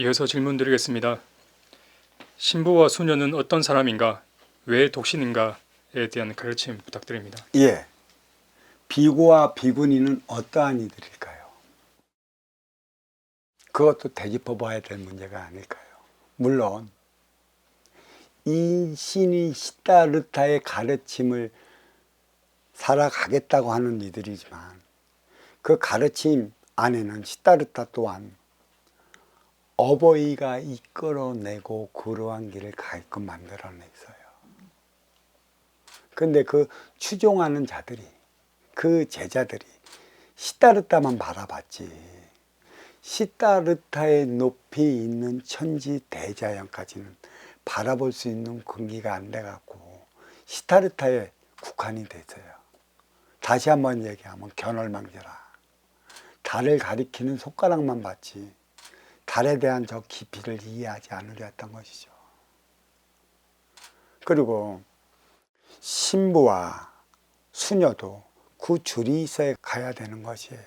이어서 질문 드리겠습니다. 신부와 수녀는 어떤 사람인가? 왜 독신인가?에 대한 가르침 부탁드립니다. 예. 비구와 비구니는 어떠한 이들일까요? 그것도 되짚어 봐야 될 문제가 아닐까요? 물론 이 신이 시타르타의 가르침을 살아가겠다고 하는 이들이지만 그 가르침 안에는 시타르타 또한 어버이가 이끌어내고 그러한 길을 가게끔 만들어냈어요. 근데 그 추종하는 자들이 그 제자들이 시타르타만 바라봤지 시타르타의 높이 있는 천지 대자연까지는 바라볼 수 있는 근기가 안 돼갖고 시타르타에 국한이 됐어요. 다시 한번 얘기하면 견월망제라. 달을 가리키는 손가락만 봤지 달에 대한 저 깊이를 이해하지 않으려 했던 것이죠. 그리고 신부와 수녀도 그 줄이 있어야 가야 되는 것이에요.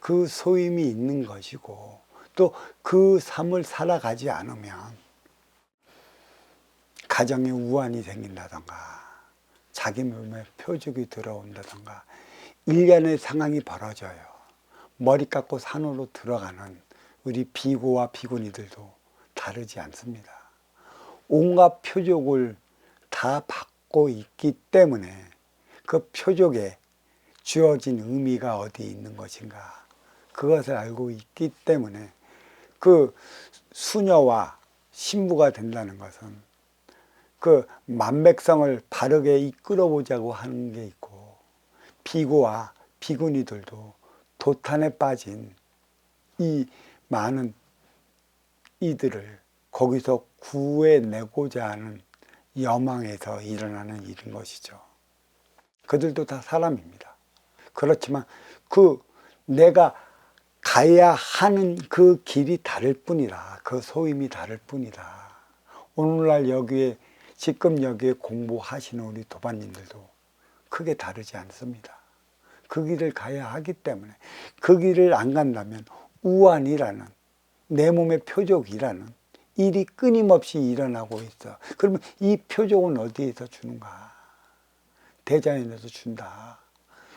그 소임이 있는 것이고 또 그 삶을 살아가지 않으면 가정에 우환이 생긴다던가 자기 몸에 표적이 들어온다던가 일련의 상황이 벌어져요. 머리 깎고 산으로 들어가는 우리 비고와 비구니들도 다르지 않습니다. 온갖 표적을 다 받고 있기 때문에 그 표적에 주어진 의미가 어디 있는 것인가 그것을 알고 있기 때문에 그 수녀와 신부가 된다는 것은 그 만백성을 바르게 이끌어 보자고 하는 게 있고 비고와 비구니들도 도탄에 빠진 이 많은 이들을 거기서 구해내고자 하는 여망에서 일어나는 일인 것이죠. 그들도 다 사람입니다. 그렇지만 그 내가 가야 하는 그 길이 다를 뿐이라 그 소임이 다를 뿐이라 오늘날 여기에 지금 여기에 공부하시는 우리 도반님들도 크게 다르지 않습니다. 그 길을 가야 하기 때문에 그 길을 안 간다면 우환이라는 내 몸의 표적이라는 일이 끊임없이 일어나고 있어. 그러면 이 표적은 어디에서 주는가? 대자연에서 준다.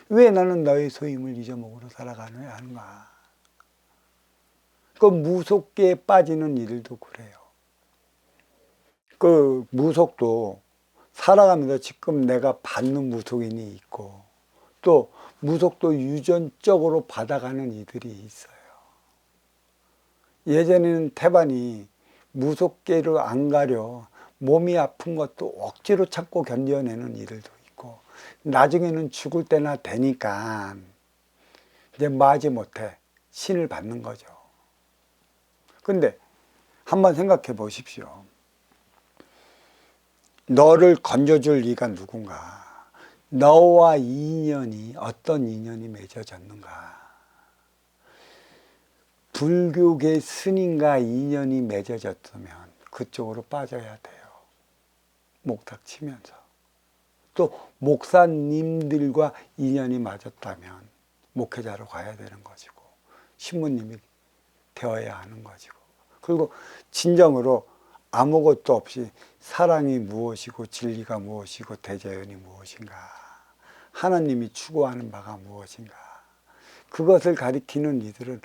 왜 나는 너의 소임을 잊어먹으러 살아가느냐 하는가? 그 무속계에 빠지는 일도 그래요. 그 무속도 살아가면서 지금 내가 받는 무속인이 있고 또 무속도 유전적으로 받아가는 이들이 있어요. 예전에는 태반이 무속계로 안 가려 몸이 아픈 것도 억지로 참고 견뎌내는 이들도 있고 나중에는 죽을 때나 되니까 이제 마지 못해 신을 받는 거죠. 근데 한번 생각해 보십시오. 너를 건져줄 이가 누군가? 너와 인연이 어떤 인연이 맺어졌는가? 불교계 스님과 인연이 맺어졌으면 그쪽으로 빠져야 돼요. 목탁 치면서. 또 목사님들과 인연이 맞았다면 목회자로 가야 되는 것이고 신부님이 되어야 하는 것이고 그리고 진정으로 아무것도 없이 사랑이 무엇이고 진리가 무엇이고 대자연이 무엇인가 하나님이 추구하는 바가 무엇인가 그것을 가리키는 이들은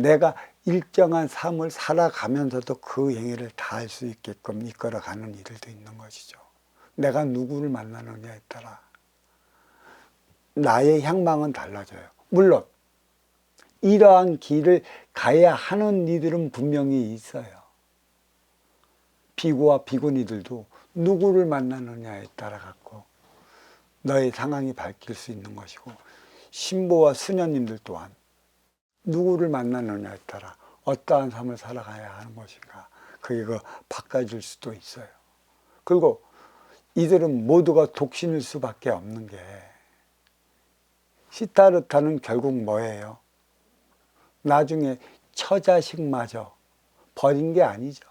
내가 일정한 삶을 살아가면서도 그 행위를 다 할 수 있게끔 이끌어가는 이들도 있는 것이죠. 내가 누구를 만나느냐에 따라 나의 향망은 달라져요. 물론 이러한 길을 가야 하는 이들은 분명히 있어요. 비구와 비구니들도 누구를 만나느냐에 따라 갖고 너의 상황이 밝힐 수 있는 것이고 신부와 수녀님들 또한 누구를 만나느냐에 따라 어떠한 삶을 살아가야 하는 것인가 그게 그 바꿔줄 수도 있어요. 그리고 이들은 모두가 독신일 수밖에 없는 게 시타르타는 결국 뭐예요? 나중에 처자식마저 버린 게 아니죠.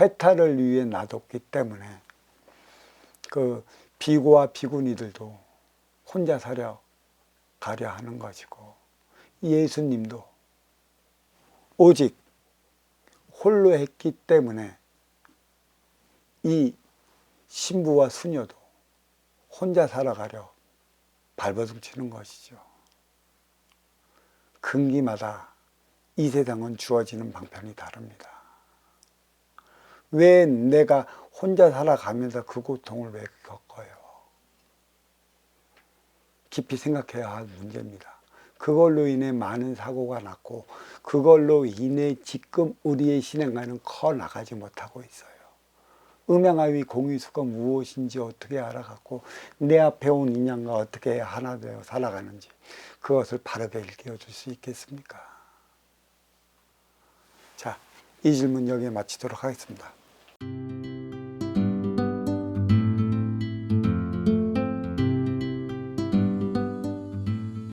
해탈을 위해 놔뒀기 때문에 그 비고와 비구니들도 혼자 사려 가려 하는 것이고 예수님도 오직 홀로 했기 때문에 이 신부와 수녀도 혼자 살아가려 발버둥 치는 것이죠. 근기마다 이 세상은 주어지는 방편이 다릅니다. 왜 내가 혼자 살아가면서 그 고통을 왜 겪어요? 깊이 생각해야 할 문제입니다. 그걸로 인해 많은 사고가 났고 그걸로 인해 지금 우리의 신앙과는 커 나가지 못하고 있어요. 음양아위 공의수가 무엇인지 어떻게 알아갖고 내 앞에 온 인양과 어떻게 하나 되어 살아가는지 그것을 바르게 일깨워 줄 수 있겠습니까? 자, 이 질문 여기에 마치도록 하겠습니다.